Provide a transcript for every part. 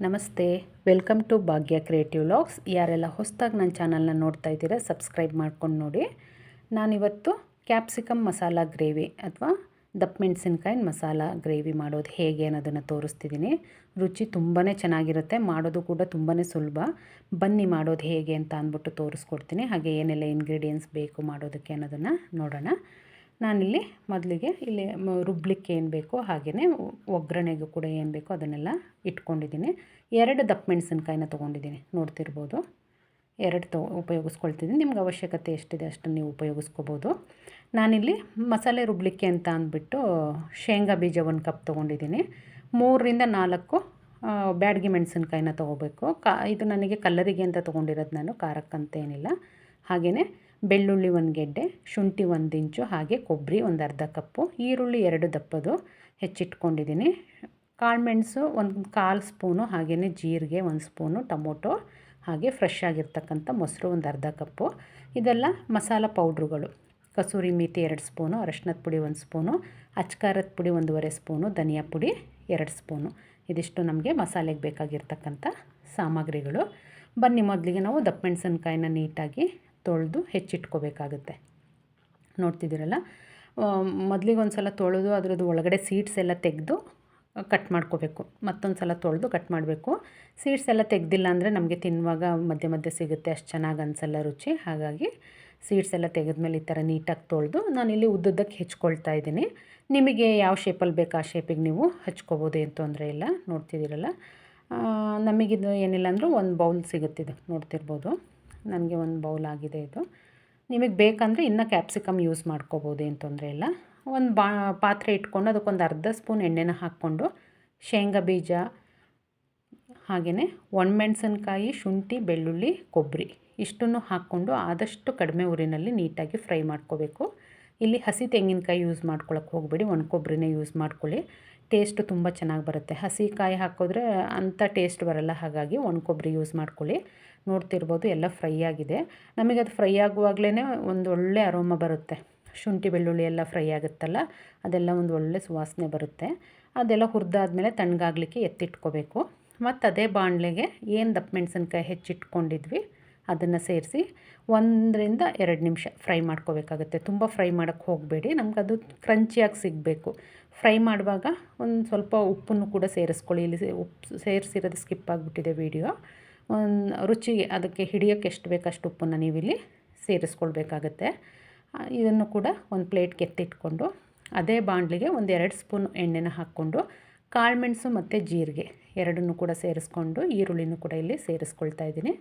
ನಮಸ್ತೆ, welcome to Bhagya creative logs. ಯಾರೆಲ್ಲ ಹೊಸದಾಗಿ ನನ್ನ ಚಾನಲ್ನ ನೋಡ್ತಾ ಇದ್ದೀರಾ, ಸಬ್ಸ್ಕ್ರೈಬ್ ಮಾಡ್ಕೊಂಡು ನೋಡಿ. ನಾನಿವತ್ತು ಕ್ಯಾಪ್ಸಿಕಮ್ ಮಸಾಲ ಗ್ರೇವಿ ಅಥವಾ ದಪ್ಪ ಮೆಣಸಿನ್ಕಾಯಿ ಮಸಾಲ ಗ್ರೇವಿ ಮಾಡೋದು ಹೇಗೆ ಅನ್ನೋದನ್ನು ತೋರಿಸ್ತಿದ್ದೀನಿ. ರುಚಿ ತುಂಬಾ ಚೆನ್ನಾಗಿರುತ್ತೆ, ಮಾಡೋದು ಕೂಡ ತುಂಬಾ ಸುಲಭ. ಬನ್ನಿ ಮಾಡೋದು ಹೇಗೆ ಅಂತ ಅಂದ್ಬಿಟ್ಟು ತೋರಿಸ್ಕೊಡ್ತೀನಿ. ಹಾಗೆ ಏನೆಲ್ಲ ಇಂಗ್ರೀಡಿಯೆಂಟ್ಸ್ ಬೇಕು ಮಾಡೋದಕ್ಕೆ ಅನ್ನೋದನ್ನು ನೋಡೋಣ. ನಾನಿಲ್ಲಿ ಮೊದಲಿಗೆ ಇಲ್ಲಿ ರುಬ್ಲಿಕ್ಕೆ ಏನು ಬೇಕೋ ಹಾಗೆಯೇ ಒಗ್ಗರಣೆಗೂ ಕೂಡ ಏನು ಬೇಕೋ ಅದನ್ನೆಲ್ಲ ಇಟ್ಕೊಂಡಿದ್ದೀನಿ. ಎರಡು ದಪ್ಪ ಮೆಣಸಿನ್ಕಾಯಿನ ತೊಗೊಂಡಿದ್ದೀನಿ, ನೋಡ್ತಿರ್ಬೋದು. ಎರಡು ತೊ ಉಪಯೋಗಿಸ್ಕೊಳ್ತಿದ್ದೀನಿ, ನಿಮ್ಗೆ ಅವಶ್ಯಕತೆ ಎಷ್ಟಿದೆ ಅಷ್ಟನ್ನು ನೀವು ಉಪಯೋಗಿಸ್ಕೋಬೋದು. ನಾನಿಲ್ಲಿ ಮಸಾಲೆ ರುಬ್ಲಿಕ್ಕೆ ಅಂತ ಅಂದ್ಬಿಟ್ಟು ಶೇಂಗಾ ಬೀಜ ಒಂದು ಕಪ್ ತೊಗೊಂಡಿದ್ದೀನಿ. ಮೂರರಿಂದ ನಾಲ್ಕು ಬ್ಯಾಡ್ಗೆ ಮೆಣಸಿನ್ಕಾಯಿನ ತೊಗೋಬೇಕು. ಕಾ, ಇದು ನನಗೆ ಕಲ್ಲರಿಗೆ ಅಂತ ತೊಗೊಂಡಿರೋದು ನಾನು, ಖಾರಕ್ಕಂತೇನಿಲ್ಲ. ಹಾಗೆಯೇ ಬೆಳ್ಳುಳ್ಳಿ ಒಂದು ಗೆಡ್ಡೆ ಶುಂಠಿ ಒಂದು ಇಂಚು ಹಾಗೆ ಕೊಬ್ಬರಿ ಒಂದು ಅರ್ಧ ಕಪ್ಪು, ಈರುಳ್ಳಿ ಎರಡು ದಪ್ಪದು ಹೆಚ್ಚಿಟ್ಕೊಂಡಿದ್ದೀನಿ. ಕಾಳುಮೆಣಸು ಒಂದು ಕಾಲು ಸ್ಪೂನು ಹಾಗೆಯೇ ಜೀರಿಗೆ ಒಂದು ಸ್ಪೂನು, ಟೊಮೊಟೊ, ಹಾಗೆ ಫ್ರೆಶ್ ಆಗಿರ್ತಕ್ಕಂಥ ಮೊಸರು ಒಂದು ಅರ್ಧ ಕಪ್ಪು. ಇದೆಲ್ಲ ಮಸಾಲ ಪೌಡ್ರುಗಳು. ಕಸೂರಿ ಮೇಥಿ ಎರಡು ಸ್ಪೂನು ಅರಶಿನದ ಪುಡಿ ಒಂದು ಸ್ಪೂನು ಅಚ್ಕಾರದ ಪುಡಿ ಒಂದೂವರೆ ಸ್ಪೂನು, ಧನಿಯಾ ಪುಡಿ ಎರಡು ಸ್ಪೂನು. ಇದಿಷ್ಟು ನಮಗೆ ಮಸಾಲೆಗೆ ಬೇಕಾಗಿರ್ತಕ್ಕಂಥ ಸಾಮಗ್ರಿಗಳು. ಬನ್ನಿ ಮೊದಲಿಗೆ ನಾವು ದಪ್ಪ ಮೆಣಸಿನ್ಕಾಯಿನ ನೀಟಾಗಿ ತೊಳೆದು ಹೆಚ್ಚಿಟ್ಕೋಬೇಕಾಗುತ್ತೆ. ನೋಡ್ತಿದ್ದೀರಲ್ಲ? ಮೊದಲಿಗೆ ಒಂದು ಸಲ ತೊಳೆದು ಅದರದ್ದು ಒಳಗಡೆ ಸೀಡ್ಸ್ ಎಲ್ಲ ತೆಗೆದು ಕಟ್ ಮಾಡ್ಕೋಬೇಕು. ಮತ್ತೊಂದು ಸಲ ತೊಳೆದು ಕಟ್ ಮಾಡಬೇಕು. ಸೀಡ್ಸ್ ಎಲ್ಲ ತೆಗೆದಿಲ್ಲ ಅಂದರೆ ನಮಗೆ ತಿನ್ನುವಾಗ ಮಧ್ಯೆ ಮಧ್ಯೆ ಸಿಗುತ್ತೆ ಅಷ್ಟು ಚೆನ್ನಾಗಿ ಅನಿಸಲ್ಲ ರುಚಿ. ಹಾಗಾಗಿ ಸೀಡ್ಸ್ ಎಲ್ಲ ತೆಗೆದ್ಮೇಲೆ ಈ ಥರ ನೀಟಾಗಿ ತೊಳೆದು ನಾನಿಲ್ಲಿ ಉದ್ದುದ್ದಕ್ಕೆ ಹೆಚ್ಕೊಳ್ತಾ ಇದ್ದೀನಿ. ನಿಮಗೆ ಯಾವ ಶೇಪಲ್ಲಿ ಬೇಕು ಆ ಶೇಪಿಗೆ ನೀವು ಹಚ್ಕೋಬೋದು ಏನು ತೊಂದರೆ ಇಲ್ಲ. ನೋಡ್ತಿದ್ದೀರಲ್ಲ? ನಮಗಿದು ಏನಿಲ್ಲ ಅಂದರೂ ಒಂದು ಬೌಲ್ ಸಿಗುತ್ತಿದೆ. ನೋಡ್ತಿರ್ಬೋದು. ನನಗೆ ಒಂದು ಬೌಲ್ ಆಗಿದೆ ಇದು. ನಿಮಗೆ ಬೇಕಂದರೆ ಇನ್ನೂ ಕ್ಯಾಪ್ಸಿಕಮ್ ಯೂಸ್ ಮಾಡ್ಕೋಬೋದು, ಏನು ತೊಂದರೆ ಇಲ್ಲ. ಒಂದು ಬಾ, ಪಾತ್ರೆ ಇಟ್ಕೊಂಡು ಅದಕ್ಕೊಂದು ಅರ್ಧ ಸ್ಪೂನ್ ಎಣ್ಣೆನ ಹಾಕ್ಕೊಂಡು ಶೇಂಗಾ ಬೀಜ ಹಾಗೆಯೇ ಒಣಮೆಣ್ಸಿನ್ಕಾಯಿ, ಶುಂಠಿ, ಬೆಳ್ಳುಳ್ಳಿ, ಕೊಬ್ಬರಿ ಇಷ್ಟನ್ನು ಹಾಕ್ಕೊಂಡು ಆದಷ್ಟು ಕಡಿಮೆ ಊರಿನಲ್ಲಿ ನೀಟಾಗಿ ಫ್ರೈ ಮಾಡ್ಕೋಬೇಕು. ಇಲ್ಲಿ ಹಸಿ ತೆಂಗಿನಕಾಯಿ ಯೂಸ್ ಮಾಡ್ಕೊಳಕ್ಕೆ ಹೋಗಬೇಡಿ, ಒಣ ಕೊಬ್ಬರಿನೇ ಯೂಸ್ ಮಾಡ್ಕೊಳ್ಳಿ. ಟೇಸ್ಟು ತುಂಬ ಚೆನ್ನಾಗಿ ಬರುತ್ತೆ. ಹಸಿ ಕಾಯಿ ಹಾಕಿದ್ರೆ ಅಂಥ ಟೇಸ್ಟ್ ಬರಲ್ಲ. ಹಾಗಾಗಿ ಒಣ ಕೊಬ್ಬರಿ ಯೂಸ್ ಮಾಡ್ಕೊಳ್ಳಿ. ನೋಡ್ತಿರ್ಬೋದು ಎಲ್ಲ ಫ್ರೈ ಆಗಿದೆ. ನಮಗೆ ಅದು ಫ್ರೈ ಆಗುವಾಗಲೇ ಒಂದು ಒಳ್ಳೆ ಅರೋಮ ಬರುತ್ತೆ. ಶುಂಠಿ, ಬೆಳ್ಳುಳ್ಳಿ ಎಲ್ಲ ಫ್ರೈ ಆಗುತ್ತಲ್ಲ? ಅದೆಲ್ಲ ಒಂದು ಒಳ್ಳೆ ಸುವಾಸನೆ ಬರುತ್ತೆ. ಅದೆಲ್ಲ ಹುರಿದಾದ್ಮೇಲೆ ತಣ್ಣಗಾಗಲಿಕ್ಕೆ ಎತ್ತಿಟ್ಕೋಬೇಕು. ಮತ್ತು ಅದೇ ಬಾಣಲೆಗೆ ಏನು ದಪ್ಪ ಮೆಣಸಿನ್ಕಾಯಿ ಹೆಚ್ಚಿಟ್ಕೊಂಡಿದ್ವಿ? ಅದನ್ನು ಸೇರಿಸಿ ಒಂದರಿಂದ ಎರಡು ನಿಮಿಷ ಫ್ರೈ ಮಾಡ್ಕೋಬೇಕಾಗುತ್ತೆ. ತುಂಬ ಫ್ರೈ ಮಾಡೋಕ್ಕೆ ಹೋಗಬೇಡಿ. ನಮ್ಗೆ ಅದು ಕ್ರಂಚಿಯಾಗಿ ಸಿಗಬೇಕು. ಫ್ರೈ ಮಾಡುವಾಗ ಒಂದು ಸ್ವಲ್ಪ ಉಪ್ಪನ್ನು ಕೂಡ ಸೇರಿಸ್ಕೊಳ್ಳಿ. ಇಲ್ಲಿ ಉಪ್ಪು ಸೇರಿಸಿರೋದು ಸ್ಕಿಪ್ ಆಗಿಬಿಟ್ಟಿದೆ ವಿಡಿಯೋ. ಒಂದು ರುಚಿಗೆ ಅದಕ್ಕೆ ಹಿಡಿಯೋಕ್ಕೆ ಎಷ್ಟು ಬೇಕಷ್ಟು ಉಪ್ಪನ್ನು ನೀವಿಲ್ಲಿ ಸೇರಿಸ್ಕೊಳ್ಬೇಕಾಗತ್ತೆ. ಇದನ್ನು ಕೂಡ ಒಂದು ಪ್ಲೇಟ್ ಎತ್ತಿಟ್ಕೊಂಡು ಅದೇ ಬಾಣಲಿಗೆ ಒಂದು ಎರಡು ಸ್ಪೂನ್ ಎಣ್ಣೆನ ಹಾಕ್ಕೊಂಡು ಕಾಳುಮೆಣಸು ಮತ್ತು ಜೀರಿಗೆ ಎರಡನ್ನೂ ಕೂಡ ಸೇರಿಸ್ಕೊಂಡು ಈರುಳ್ಳಿನೂ ಕೂಡ ಇಲ್ಲಿ ಸೇರಿಸ್ಕೊಳ್ತಾ ಇದ್ದೀನಿ.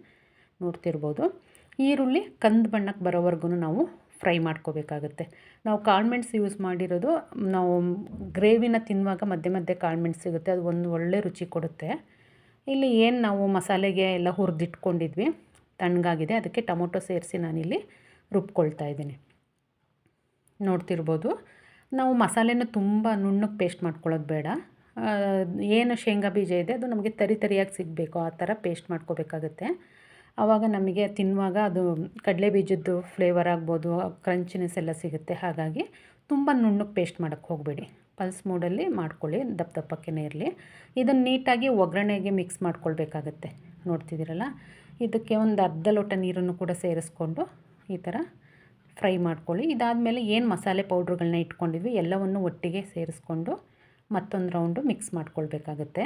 ನೋಡ್ತಿರ್ಬೋದು. ಈರುಳ್ಳಿ ಕಂದು ಬಣ್ಣಕ್ಕೆ ಬರೋವರೆಗೂ ನಾವು ಫ್ರೈ ಮಾಡ್ಕೋಬೇಕಾಗುತ್ತೆ. ನಾವು ಕಾಳುಮೆಣ್ಸು ಯೂಸ್ ಮಾಡಿರೋದು, ನಾವು ಗ್ರೇವಿನ ತಿನ್ನುವಾಗ ಮಧ್ಯೆ ಮಧ್ಯೆ ಕಾಳುಮೆಣ್ಸು ಸಿಗುತ್ತೆ, ಅದು ಒಂದು ಒಳ್ಳೆ ರುಚಿ ಕೊಡುತ್ತೆ. ಇಲ್ಲಿ ಏನು ನಾವು ಮಸಾಲೆಗೆ ಎಲ್ಲ ಹುರಿದಿಟ್ಕೊಂಡಿದ್ವಿ, ತಣ್ಣಗಾಗಿದೆ, ಅದಕ್ಕೆ ಟೊಮೊಟೊ ಸೇರಿಸಿ ನಾನಿಲ್ಲಿ ರುಬ್ಕೊಳ್ತಾ ಇದ್ದೀನಿ. ನೋಡ್ತಿರ್ಬೋದು, ನಾವು ಮಸಾಲೆನ ತುಂಬ ನುಣ್ಣಗೆ ಪೇಸ್ಟ್ ಮಾಡ್ಕೊಳ್ಳೋದು ಬೇಡ. ಏನು ಶೇಂಗಾ ಬೀಜ ಇದೆ, ಅದು ನಮಗೆ ತರಿ ತರಿಯಾಗಿ ಸಿಗಬೇಕು, ಆ ಥರ ಪೇಸ್ಟ್ ಮಾಡ್ಕೋಬೇಕಾಗತ್ತೆ. ಆವಾಗ ನಮಗೆ ತಿನ್ನುವಾಗ ಅದು ಕಡಲೆ ಬೀಜದ್ದು ಫ್ಲೇವರ್ ಆಗ್ಬೋದು ಕ್ರಂಚಿನೆಸ್ ಎಲ್ಲ ಸಿಗುತ್ತೆ. ಹಾಗಾಗಿ ತುಂಬ ನುಣ್ಣಗೆ ಪೇಸ್ಟ್ ಮಾಡೋಕ್ಕೆ ಹೋಗಬೇಡಿ. ಪಲ್ಸ್ ಮೂಡಲ್ಲಿ ಮಾಡ್ಕೊಳ್ಳಿ, ದಪ್ಪ ದಪ್ಪಕ್ಕೇ ಇರಲಿ. ಇದನ್ನು ನೀಟಾಗಿ ಒಗ್ಗರಣೆಗೆ ಮಿಕ್ಸ್ ಮಾಡ್ಕೊಳ್ಬೇಕಾಗತ್ತೆ. ನೋಡ್ತಿದ್ದೀರಲ್ಲ? ಇದಕ್ಕೆ ಒಂದು ಅರ್ಧ ಲೋಟ ನೀರನ್ನು ಕೂಡ ಸೇರಿಸ್ಕೊಂಡು ಈ ಥರ ಫ್ರೈ ಮಾಡ್ಕೊಳ್ಳಿ. ಇದಾದಮೇಲೆ ಏನು ಮಸಾಲೆ ಪೌಡ್ರುಗಳನ್ನ ಇಟ್ಕೊಂಡಿದ್ವಿ ಎಲ್ಲವನ್ನು ಒಟ್ಟಿಗೆ ಸೇರಿಸ್ಕೊಂಡು ಮತ್ತೊಂದು ರೌಂಡು ಮಿಕ್ಸ್ ಮಾಡ್ಕೊಳ್ಬೇಕಾಗತ್ತೆ.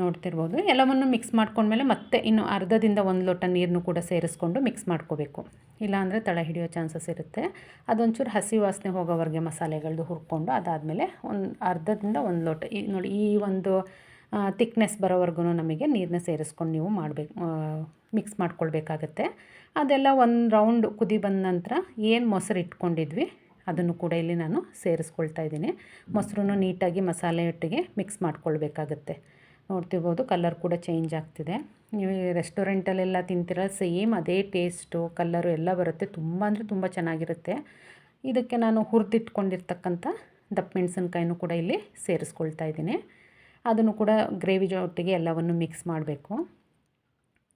ನೋಡ್ತಿರ್ಬೋದು. ಎಲ್ಲವನ್ನು ಮಿಕ್ಸ್ ಮಾಡ್ಕೊಂಡ್ಮೇಲೆ ಮತ್ತೆ ಇನ್ನು ಅರ್ಧದಿಂದ ಒಂದು ಲೋಟ ನೀರನ್ನು ಕೂಡ ಸೇರಿಸ್ಕೊಂಡು ಮಿಕ್ಸ್ ಮಾಡ್ಕೋಬೇಕು. ಇಲ್ಲಾಂದರೆ ತಳ ಹಿಡಿಯೋ ಚಾನ್ಸಸ್ ಇರುತ್ತೆ. ಅದೊಂಚೂರು ಹಸಿ ವಾಸನೆ ಹೋಗೋವರೆಗೆ ಮಸಾಲೆಗಳದ್ದು ಹುರ್ಕೊಂಡು ಅದಾದಮೇಲೆ ಒಂದು ಅರ್ಧದಿಂದ ಒಂದು ಲೋಟ ಈ ನೋಡಿ ಈ ಒಂದು ತಿಕ್ನೆಸ್ ಬರೋವರೆಗೂ ನಮಗೆ ನೀರನ್ನ ಸೇರಿಸ್ಕೊಂಡು ನೀವು ಮಾಡಬೇಕು ಮಿಕ್ಸ್ ಮಾಡ್ಕೊಳ್ಬೇಕಾಗತ್ತೆ. ಅದೆಲ್ಲ ಒಂದು ರೌಂಡ್ ಕುದಿ ಬಂದ ನಂತರ ಏನು ಮೊಸರು ಇಟ್ಕೊಂಡಿದ್ವಿ ಅದನ್ನು ಕೂಡ ಇಲ್ಲಿ ನಾನು ಸೇರಿಸ್ಕೊಳ್ತಾ ಇದ್ದೀನಿ. ಮೊಸರನ್ನು ನೀಟಾಗಿ ಮಸಾಲೆ ಒಟ್ಟಿಗೆ ಮಿಕ್ಸ್ ಮಾಡ್ಕೊಳ್ಬೇಕಾಗತ್ತೆ. ನೋಡ್ತಿರ್ಬೋದು ಕಲರ್ ಕೂಡ ಚೇಂಜ್ ಆಗ್ತಿದೆ. ನೀವು ರೆಸ್ಟೋರೆಂಟಲ್ಲೆಲ್ಲ ತಿಂತೀರ ಸೇಮ್ ಅದೇ ಟೇಸ್ಟು ಕಲ್ಲರು ಎಲ್ಲ ಬರುತ್ತೆ. ತುಂಬ ಅಂದರೆ ತುಂಬ ಚೆನ್ನಾಗಿರುತ್ತೆ. ಇದಕ್ಕೆ ನಾನು ಹುರಿದಿಟ್ಕೊಂಡಿರ್ತಕ್ಕಂಥ ದಪ್ಪ ಮೆಣಸಿನ್ಕಾಯಿನೂ ಕೂಡ ಇಲ್ಲಿ ಸೇರಿಸ್ಕೊಳ್ತಾ ಇದ್ದೀನಿ. ಅದನ್ನು ಕೂಡ ಗ್ರೇವಿ ಜೊತೆಗೆ ಎಲ್ಲವನ್ನು ಮಿಕ್ಸ್ ಮಾಡಬೇಕು.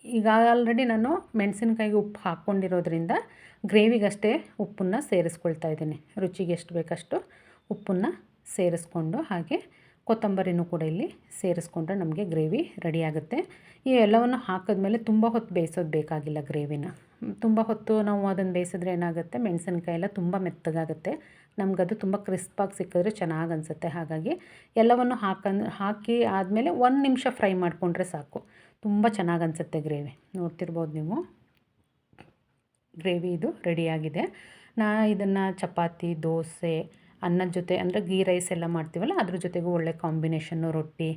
ಈಗ ಆಲ್ರೆಡಿ ನಾನು ಮೆಣಸಿನ್ಕಾಯಿಗೆ ಉಪ್ಪು ಹಾಕ್ಕೊಂಡಿರೋದ್ರಿಂದ ಗ್ರೇವಿಗಷ್ಟೇ ಉಪ್ಪನ್ನು ಸೇರಿಸ್ಕೊಳ್ತಾ ಇದ್ದೀನಿ. ರುಚಿಗೆ ಎಷ್ಟು ಬೇಕಷ್ಟು ಉಪ್ಪನ್ನು ಸೇರಿಸ್ಕೊಂಡು ಹಾಗೆ ಕೊತ್ತಂಬರಿನೂ ಕೂಡ ಇಲ್ಲಿ ಸೇರಿಸ್ಕೊಂಡ್ರೆ ನಮಗೆ ಗ್ರೇವಿ ರೆಡಿ ಆಗುತ್ತೆ. ಈ ಎಲ್ಲವನ್ನು ಹಾಕಿದ್ಮೇಲೆ ತುಂಬ ಹೊತ್ತು ಬೇಯಿಸೋದು ಬೇಕಾಗಿಲ್ಲ ಗ್ರೇವಿನ. ತುಂಬ ಹೊತ್ತು ನಾವು ಅದನ್ನು ಬೇಯಿಸಿದ್ರೆ ಏನಾಗುತ್ತೆ ಮೆಣಸಿನ್ಕಾಯಿ ಎಲ್ಲ ತುಂಬ ಮೆತ್ತಗಾಗುತ್ತೆ. ನಮಗದು ತುಂಬ ಕ್ರಿಸ್ಪಾಗಿ ಸಿಕ್ಕಿದ್ರೆ ಚೆನ್ನಾಗಿ ಅನಿಸುತ್ತೆ. ಹಾಗಾಗಿ ಎಲ್ಲವನ್ನು ಹಾಕನ್, ಹಾಕಿ ಆದಮೇಲೆ ಒಂದು ನಿಮಿಷ ಫ್ರೈ ಮಾಡಿಕೊಂಡ್ರೆ ಸಾಕು. ತುಂಬ ಚೆನ್ನಾಗಿ ಅನಿಸುತ್ತೆ ಗ್ರೇವಿ. ನೋಡ್ತಿರ್ಬೋದು ನೀವು. ಗ್ರೇವಿ ಇದು ರೆಡಿಯಾಗಿದೆ ನಾ ಇದನ್ನು ಚಪಾತಿ, ದೋಸೆ ಅನ್ನದ ಜೊತೆ ಅಂದರೆ ಗೀ ರೈಸ್ ಎಲ್ಲ ಮಾಡ್ತೀವಲ್ಲ, ಅದ್ರ ಜೊತೆಗೂ ಒಳ್ಳೆ ಕಾಂಬಿನೇಷನ್ನು ರೊಟ್ಟಿ.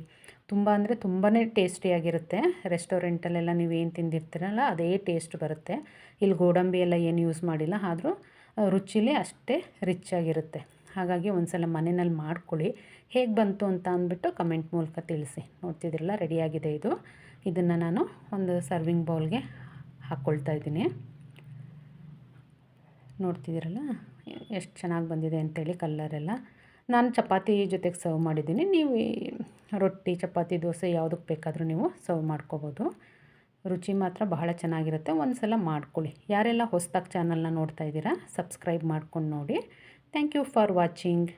ತುಂಬ ಅಂದರೆ ತುಂಬಾ ಟೇಸ್ಟಿಯಾಗಿರುತ್ತೆ ರೆಸ್ಟೋರೆಂಟಲ್ಲೆಲ್ಲ ನೀವೇನು ತಿಂದಿರ್ತೀರಲ್ಲ, ಅದೇ ಟೇಸ್ಟ್ ಬರುತ್ತೆ. ಇಲ್ಲಿ ಗೋಡಂಬಿ ಎಲ್ಲ ಏನು ಯೂಸ್ ಮಾಡಿಲ್ಲ, ಆದರೂ ರುಚಿಲಿ ಅಷ್ಟೇ ರಿಚ್ ಆಗಿರುತ್ತೆ. ಹಾಗಾಗಿ ಒಂದು ಸಲ ಮನೆಯಲ್ಲಿ ಮಾಡ್ಕೊಳ್ಳಿ. ಹೇಗೆ ಬಂತು ಅಂತ ಅಂದ್ಬಿಟ್ಟು ಕಮೆಂಟ್ ಮೂಲಕ ತಿಳಿಸಿ. ನೋಡ್ತಿದ್ರಲ್ಲ ರೆಡಿಯಾಗಿದೆ ಇದು. ಇದನ್ನು ನಾನು ಒಂದು ಸರ್ವಿಂಗ್ ಬೌಲ್ಗೆ ಹಾಕ್ಕೊಳ್ತಾ ಇದ್ದೀನಿ. ನೋಡ್ತಿದ್ದೀರಲ್ಲ? ಎಷ್ಟು ಚೆನ್ನಾಗಿ ಬಂದಿದೆ ಅಂತೇಳಿ ಕಲ್ಲರೆಲ್ಲ. ನಾನು ಚಪಾತಿ ಜೊತೆಗೆ ಸರ್ವ್ ಮಾಡಿದ್ದೀನಿ. ನೀವು ರೊಟ್ಟಿ, ಚಪಾತಿ, ದೋಸೆ ಯಾವುದಕ್ಕೆ ಬೇಕಾದರೂ ನೀವು ಸರ್ವ್ ಮಾಡ್ಕೋಬೋದು. ರುಚಿ ಮಾತ್ರ ಬಹಳ ಚೆನ್ನಾಗಿರುತ್ತೆ. ಒಂದು ಸಲ ಮಾಡ್ಕೊಳ್ಳಿ. ಯಾರೆಲ್ಲ ಹೊಸ್ದಾಗಿ ಚಾನಲ್ನ ನೋಡ್ತಾ ಇದ್ದೀರಾ ಸಬ್ಸ್ಕ್ರೈಬ್ ಮಾಡ್ಕೊಂಡು ನೋಡಿ. Thank you for watching